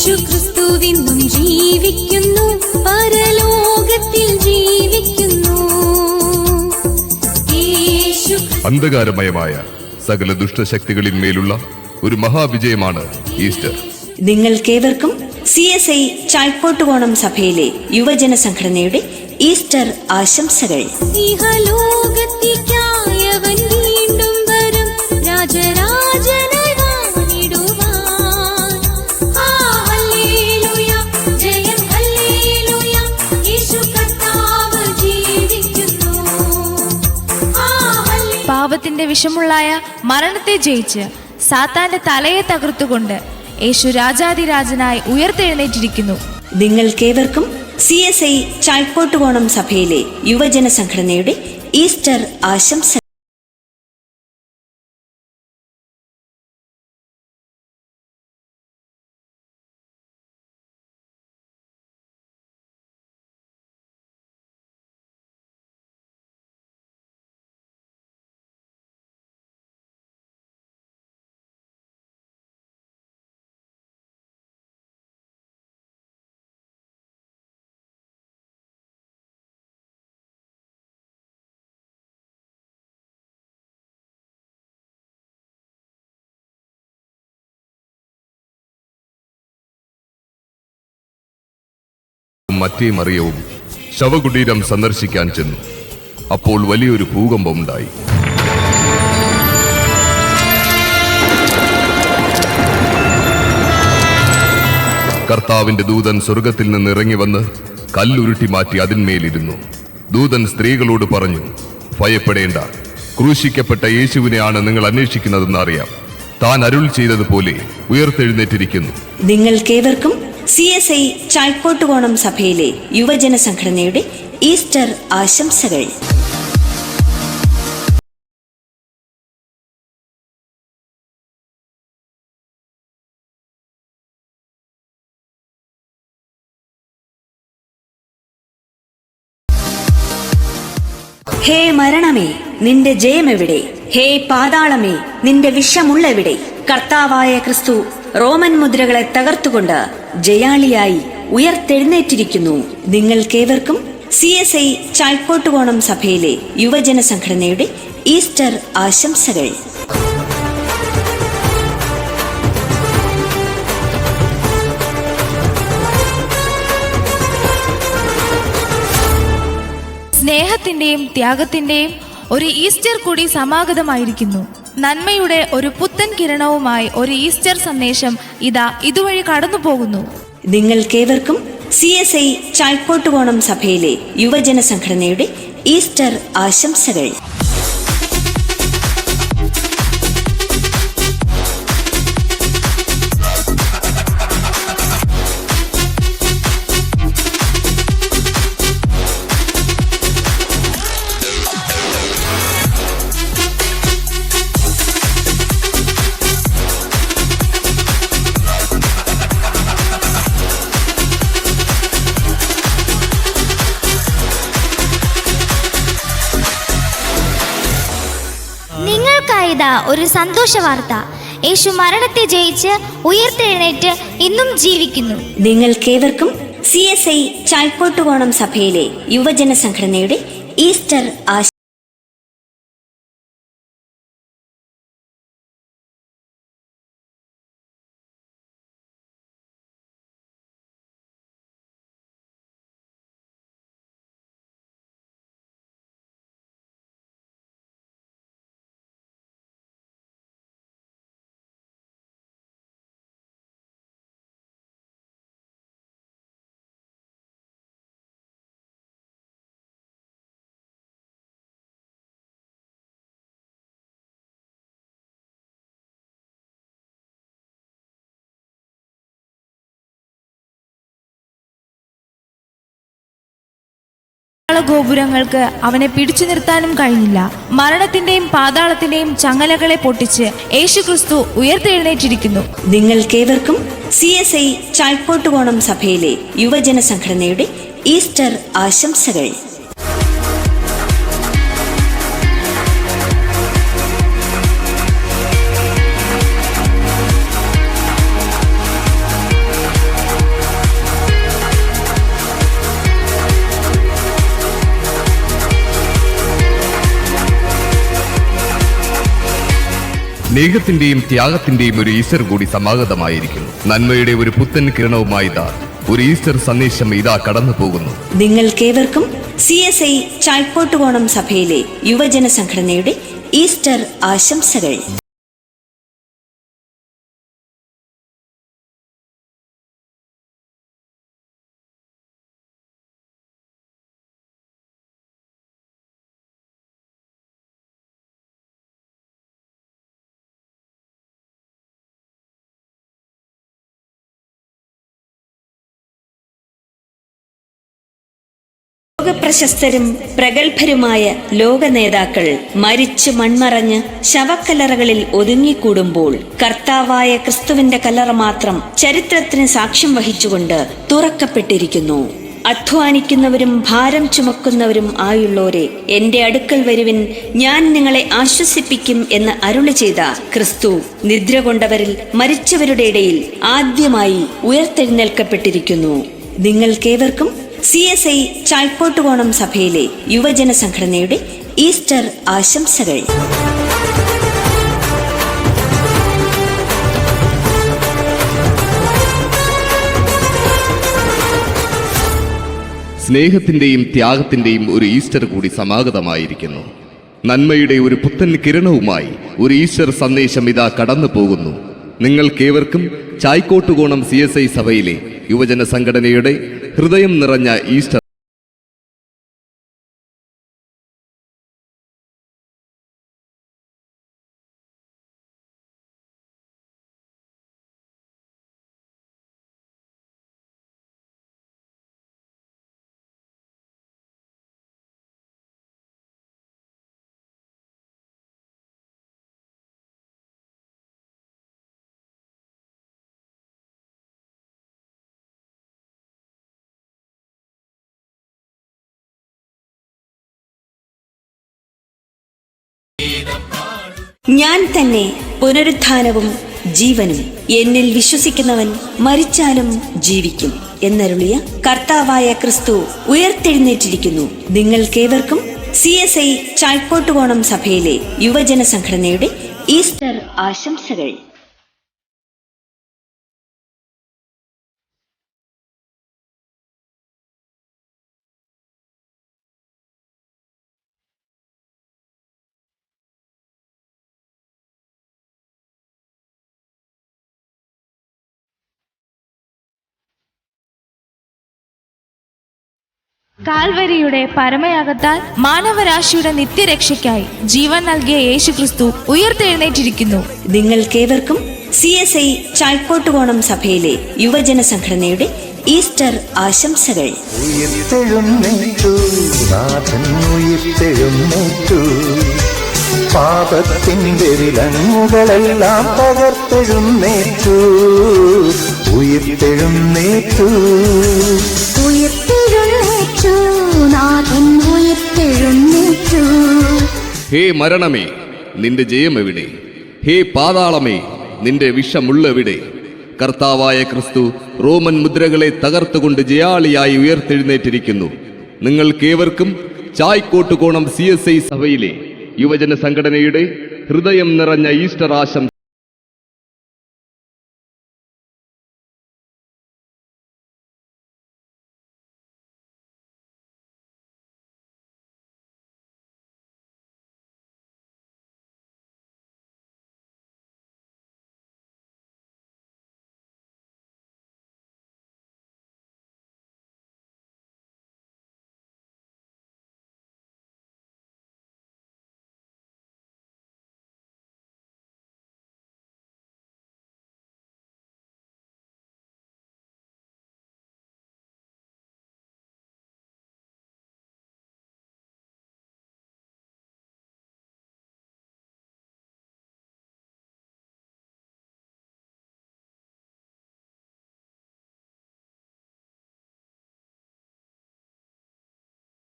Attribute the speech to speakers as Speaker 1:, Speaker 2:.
Speaker 1: യേശു ക്രിസ്തുവിന്നും ജീവിക്കുന്നു പരലോകത്തിൽ ജീവിക്കുന്നു. യേശു
Speaker 2: അന്ധകാരമയമായ സകല ദുഷ്ടശക്തികളിന്മേലുള്ള ഒരു മഹാവിജയമാണ് ഈസ്റ്റർ.
Speaker 3: നിങ്ങൾക്കേവർക്കും സി എസ് ഐ ചായ്പോട്ടുകോണം സഭയിലെ യുവജന സംഘടനയുടെ ഈസ്റ്റർ ആശംസകൾ.
Speaker 4: പാപത്തിന്റെ വിഷമുള്ളായ മരണത്തെ ജയിച്ച് സാത്താന്റെ തലയെ തകർത്തുകൊണ്ട് യേശു രാജാതിരാജനായി ഉയർത്തെഴുന്നേറ്റിരിക്കുന്നു.
Speaker 3: നിങ്ങൾക്കേവർക്കും സി എസ് ഐ ചാൾക്കോട്ടുകോണം സഭയിലെ യുവജന സംഘടനയുടെ ഈസ്റ്റർ ആശംസകൾ.
Speaker 2: മറ്റേ മറിയവും ശവകുടീരം സന്ദർശിക്കാൻ ചെന്നു. അപ്പോൾ വലിയൊരു ഭൂകമ്പമുണ്ടായി. കർത്താവിന്റെ ദൂതൻ സ്വർഗത്തിൽ നിന്ന് ഇറങ്ങി വന്ന് കല്ലുരുട്ടി മാറ്റി അതിന്മേലിരുന്നു. ദൂതൻ സ്ത്രീകളോട് പറഞ്ഞു ഭയപ്പെടേണ്ട. ക്രൂശിക്കപ്പെട്ട യേശുവിനെയാണ് നിങ്ങൾ അന്വേഷിക്കുന്നതെന്ന് അറിയാം. താൻ അരുൾ ചെയ്തതുപോലെ ഉയർത്തെഴുന്നേറ്റിരിക്കുന്നു.
Speaker 3: നിങ്ങൾക്കേവർക്കും സി എസ് ഐ ചായ്ക്കോട്ടുകോണം സഭയിലെ യുവജന സംഘടനയുടെ ഈസ്റ്റർ ആശംസകൾ. ഹേ മരണമേ നിന്റെ ജയമെവിടെ? ഹേ പാതാളമേ നിന്റെ വിഷമുള്ളെവിടെ? കർത്താവായ ക്രിസ്തു റോമൻ മുദ്രകളെ തകർത്തുകൊണ്ട് ജയാളിയായി ഉയർത്തെഴുന്നേറ്റിരിക്കുന്നു. നിങ്ങൾക്കേവർക്കും സി എസ് ഐ ചായ്പോട്ടുകോണം സഭയിലെ യുവജന സംഘടനയുടെ ഈസ്റ്റർ ആശംസകൾ.
Speaker 4: സ്നേഹത്തിന്റെയും ത്യാഗത്തിന്റെയും ഒരു ഈസ്റ്റർ കൂടി സമാഗതമായിരിക്കുന്നു. നന്മയുടെ ഒരു പുത്തൻ കിരണവുമായി ഒരു ഈസ്റ്റർ സന്ദേശം ഇതാ ഇതുവഴി കടന്നു പോകുന്നു
Speaker 3: നിങ്ങൾക്കേവർക്കും സി എസ് ഐ ചായ്പോട്ടുകോണം സഭയിലെ യുവജന സംഘടനയുടെ ഈസ്റ്റർ ആശംസകൾ.
Speaker 5: നിങ്ങൾക്കായിതാ ഒരു സന്തോഷ വാർത്ത. യേശു മരണത്തെ ജയിച്ച് ഉയർത്തെഴുന്നേറ്റ് ഇന്നും ജീവിക്കുന്നു.
Speaker 3: നിങ്ങൾക്കേവർക്കും സി എസ് ഐ ചായ്പോട്ടുകോണം സഭയിലെ യുവജന സംഘടനയുടെ ഈസ്റ്റർ ആശ
Speaker 4: ഗോപുരങ്ങൾക്ക് അവനെ പിടിച്ചു നിർത്താനും കഴിഞ്ഞില്ല. മരണത്തിന്റെയും പാതാളത്തിന്റെയും ചങ്ങലകളെ പൊട്ടിച്ച് യേശു ക്രിസ്തു ഉയർത്തെഴുന്നേറ്റിരിക്കുന്നു.
Speaker 3: നിങ്ങൾക്കേവർക്കും സി എസ് ഐ ചായ്പോട്ടുകോണം സഭയിലെ യുവജന സംഘടനയുടെ ഈസ്റ്റർ ആശംസകൾ.
Speaker 2: സ്നേഹത്തിന്റെയും ത്യാഗത്തിന്റെയും ഒരു ഈസ്റ്റർ കൂടി സമാഗതമായിരിക്കുന്നു. നന്മയുടെ ഒരു പുത്തൻ കിരണവുമായി ഇതാ ഒരു ഈസ്റ്റർ സന്ദേശം ഇതാ കടന്നു പോകുന്നു.
Speaker 3: നിങ്ങൾക്കേവർക്കും സി എസ് ഐ ചായ്പോട്ടുകോണം സഭയിലെ യുവജന സംഘടനയുടെ ഈസ്റ്റർ ആശംസകൾ. ലോകപ്രശസ്തരും പ്രഗത്ഭരുമായ ലോക നേതാക്കൾ മരിച്ചു മൺമറഞ്ഞ് ശവക്കല്ലറകളിൽ ഒതുങ്ങിക്കൂടുമ്പോൾ കർത്താവായ ക്രിസ്തുവിന്റെ കലറ മാത്രം ചരിത്രത്തിന് സാക്ഷ്യം വഹിച്ചുകൊണ്ട് തുറക്കപ്പെട്ടിരിക്കുന്നു. അധ്വാനിക്കുന്നവരും ഭാരം ചുമക്കുന്നവരും ആയുള്ളോരെ എന്റെ അടുക്കൽ വരുവിൻ ഞാൻ നിങ്ങളെ ആശ്വസിപ്പിക്കും എന്ന് അരുളി ചെയ്ത ക്രിസ്തു നിദ്ര കൊണ്ടവരിൽ മരിച്ചവരുടെ ഇടയിൽ ആദ്യമായി ഉയർത്തെഴുന്നേൽക്കപ്പെട്ടിരിക്കുന്നു. നിങ്ങൾക്കേവർക്കും സി എസ് ഐ ചായ്പോട്ടുകോണം സഭയിലെ യുവജന സംഘടനയുടെ ഈസ്റ്റർ ആശംസകൾ.
Speaker 2: സ്നേഹത്തിന്റെയും ത്യാഗത്തിന്റെയും ഒരു ഈസ്റ്റർ കൂടി സമാഗതമായിരിക്കുന്നു. നന്മയുടെ ഒരു പുത്തൻ കിരണവുമായി ഒരു ഈസ്റ്റർ സന്ദേശം ഇതാ കടന്നു പോകുന്നു. നിങ്ങൾക്കേവർക്കും ചായ്ക്കോട്ടുകോണം സി എസ് ഐ സഭയിലെ യുവജന സംഘടനയുടെ ഹൃദയം നിറഞ്ഞ ഈസ്റ്റർ.
Speaker 3: ഞാൻ തന്നെ പുനരുത്ഥാനവും ജീവനും എന്നിൽ വിശ്വസിക്കുന്നവൻ മരിച്ചാലും ജീവിക്കും എന്നരുളിയ കർത്താവായ ക്രിസ്തു ഉയർത്തെഴുന്നേറ്റിരിക്കുന്നു. നിങ്ങൾക്കേവർക്കും സി എസ് ഐ ചായ്പോട്ടുകോണം സഭയിലെ യുവജന സംഘടനയുടെ ഈസ്റ്റർ ആശംസകൾ.
Speaker 4: കാൽവരിയുടെ പരമയാഗത്താൽ മാനവരാശിയുടെ നിത്യരക്ഷയ്ക്കായി ജീവൻ നൽകിയ യേശു ക്രിസ്തു ഉയർത്തെഴുന്നേറ്റിരിക്കുന്നു.
Speaker 3: നിങ്ങൾക്കേവർക്കും സി എസ് ഐ ചായ്ക്കോട്ടുകോണം സഭയിലെ യുവജന സംഘടനയുടെ ഈസ്റ്റർ ആശംസകൾ.
Speaker 6: പാപത്തിന്റെ വിലങ്ങുകളെല്ലാം തകർത്തെഴുന്നേറ്റു ഉയർത്തെഴുന്നേറ്റു.
Speaker 5: ഉയർത്തെഴുന്നേറ്റു
Speaker 2: ഹേ മരണമേ നിന്റെ ജയം എവിടെ? ഹേ പാതാളമേ നിന്റെ വിഷമുള്ളെവിടെ? കർത്താവായ ക്രിസ്തു റോമൻ മുദ്രകളെ തകർത്തുകൊണ്ട് ജയാളിയായി ഉയർത്തെഴുന്നേറ്റിരിക്കുന്നു. നിങ്ങൾക്കേവർക്കും ചായ്ക്കോട്ടുകോണം സി എസ് ഐ സഭയിലെ യുവജന സംഘടനയുടെ ഹൃദയം നിറഞ്ഞ ഈസ്റ്റർ ആശംസ